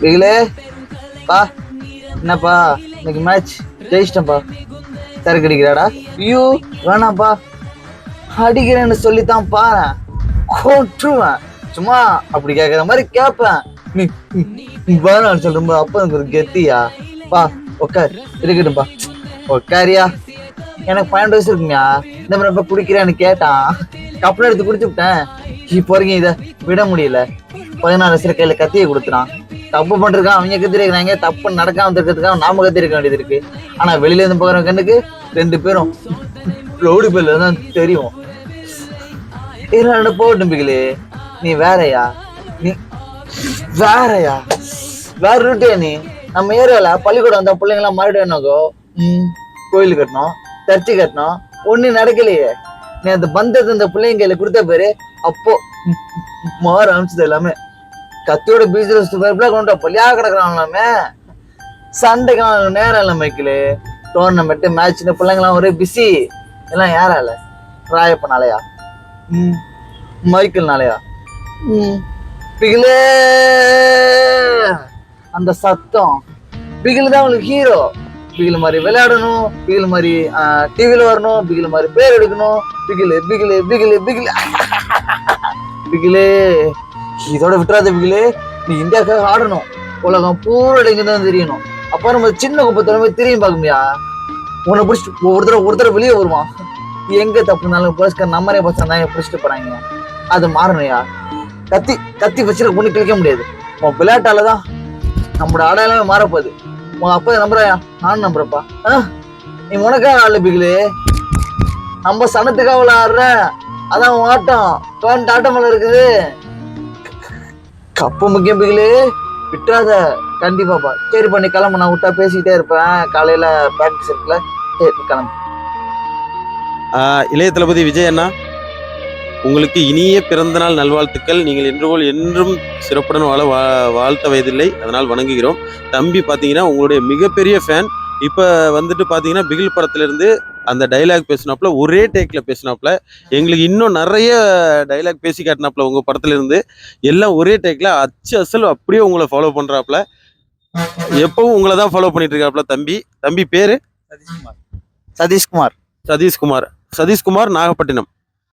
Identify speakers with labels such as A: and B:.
A: பிகிலே பா. என்னப்பா? இன்னைக்கு மேட்ச் ஜெயிச்சிட்டேன்ப்பா. சரக்கு அடிக்கிறாடா? ஐயோ வேணாம்ப்பா. அடிக்கிறேன்னு சொல்லித்தான் பாரு கொட்டுருவேன் சும்மா அப்படி கேட்குற மாதிரி கேட்பேன். நீ நீ வேணாம்னு சொல்லும்போது அப்போ எனக்கு ஒரு கெத்தியா பா உட்கார் இருக்கட்டும்பா உட்காரியா எனக்கு பன்னெண்டு வயசு இருக்குங்கயா இந்த மாதிரி ரொம்ப குடிக்கிறேன்னு கேட்டான். கப்பல் எடுத்து குடிச்சு விட்டேன். இப்போ வரைக்கும் இதை விட முடியல. பதினாறு வயசுல கையில கத்தியை கொடுத்துறான் தப்பு பண்ணிருக்கான் அவங்க கத்திருக்கிறாங்க தப்பு நடக்காம இருக்கிறதுக்காக நாம கத்திருக்க வேண்டியது இருக்கு. ஆனா வெளியில இருந்து போகிற கண்ணுக்கு ரெண்டு பேரும் ரவுடி பேர்ல தான் தெரியும். இதனால போகட்டும் பிகிலு. நீ வேறயா? நீ வேறயா? வேற ரூட்டே நீ? நம்ம ஏரியால பள்ளிக்கூடம் வந்த பிள்ளைங்களாம் மறுபடியும் என்னக்கோ ம் கோயில் கட்டணும் சர்ச்சு கட்டணும். ஒன்றும் நடக்கலையே. நீ அந்த பந்தத்தை இந்த பிள்ளைங்க கொடுத்த பேரு அப்போ மாற ஆரம்பிச்சது எல்லாமே. கத்தியோட பிசினஸ் பேர்லாம் கொண்டு பள்ளியா கிடக்குறாங்களாமே? சண்டைக்கு நேரம் இல்லை மைக்கிளு. டோர்னமெண்ட் மேட்ச்னு பிள்ளைங்களாம் ஒரே பிஸி எல்லாம் யாரால ராயப்பனாலயா? ம். மைக்கிள்னாலயா? ம். பிகிலே. அந்த சத்தம். பிகில் தான் உங்களுக்கு ஹீரோ பிகில் மாதிரி விளையாடணும் பிகில் மாதிரி டிவியில் வரணும் பிகில் மாதிரி பேர் எடுக்கணும். பிகிலு பிகிலு பிகிலு பிகிலு. பிகிலே. இதோட விட்டுறாத பிகிலே நீ இந்தியாவுக்காக ஆடணும். உலகம் பூரா இங்கே தான் தெரியணும். அப்போ நம்ம சின்ன குப்பை தலைமை திரும்பி பார்க்கமையா உன்னை பிடிச்சிட்டு ஒரு தடவை வெளியே வருவான். எங்க தப்புனாலும் போலீஸ்கார் நம்மரே பசங்க தான் பிடிச்சிட்டு போகிறாங்க அது மாறணும்யா? கத்தி கத்தி வச்சுட்டு பொண்ணு கிழிக்க முடியாது. உன் விளையாட்டால தான் நம்மளோட அடையாளமே மாறப்போகுது. உன் அப்பா நம்புறாயா? நானும் நம்புறப்பா ஆ? நீ உனக்காக ஆடல பிகிலு நம்ம சனத்துக்காக விளையாடுற அதான் உன் ஆட்டம். ஆட்டம் மேல இருக்குது. கப்பு முக்கியம் பிகிலு விட்டுறாத கண்டிப்பாப்பா சரி பண்ணி கிளம்பு. நான் விட்டா பேசிக்கிட்டே இருப்பேன். காலையில் ப்ராக்டிஸ் இருக்குல்ல. சரி கிளம்பு.
B: இளைய தளபதி விஜய் அண்ணா உங்களுக்கு இனிய பிறந்தநாள் நல்வாழ்த்துக்கள். நீங்கள் என்று போல் என்றும் சிறப்புடன் வாழ வா வாழ்த்த வயதில்லை. அதனால் வணங்குகிறோம். தம்பி பார்த்தீங்கன்னா உங்களுடைய மிகப்பெரிய ஃபேன் இப்போ வந்துட்டு பார்த்தீங்கன்னா பிகில் படத்துலேருந்து அந்த டைலாக் பேசினாப்புல ஒரே டேக்கில் பேசினாப்புல எங்களுக்கு இன்னும் நிறைய டைலாக் பேசி காட்டினாப்புல உங்கள் படத்துலேருந்து. எல்லாம் ஒரே டேக்கில் அச்சு அசல் அப்படியே உங்களை ஃபாலோ பண்ணுறாப்புல எப்பவும் உங்களை தான் ஃபாலோ பண்ணிட்டு இருக்காப்புல தம்பி. தம்பி பேர்?
A: சதீஷ்குமார்.
B: சதீஷ்குமார். சதீஷ்குமார் நாகப்பட்டினம்.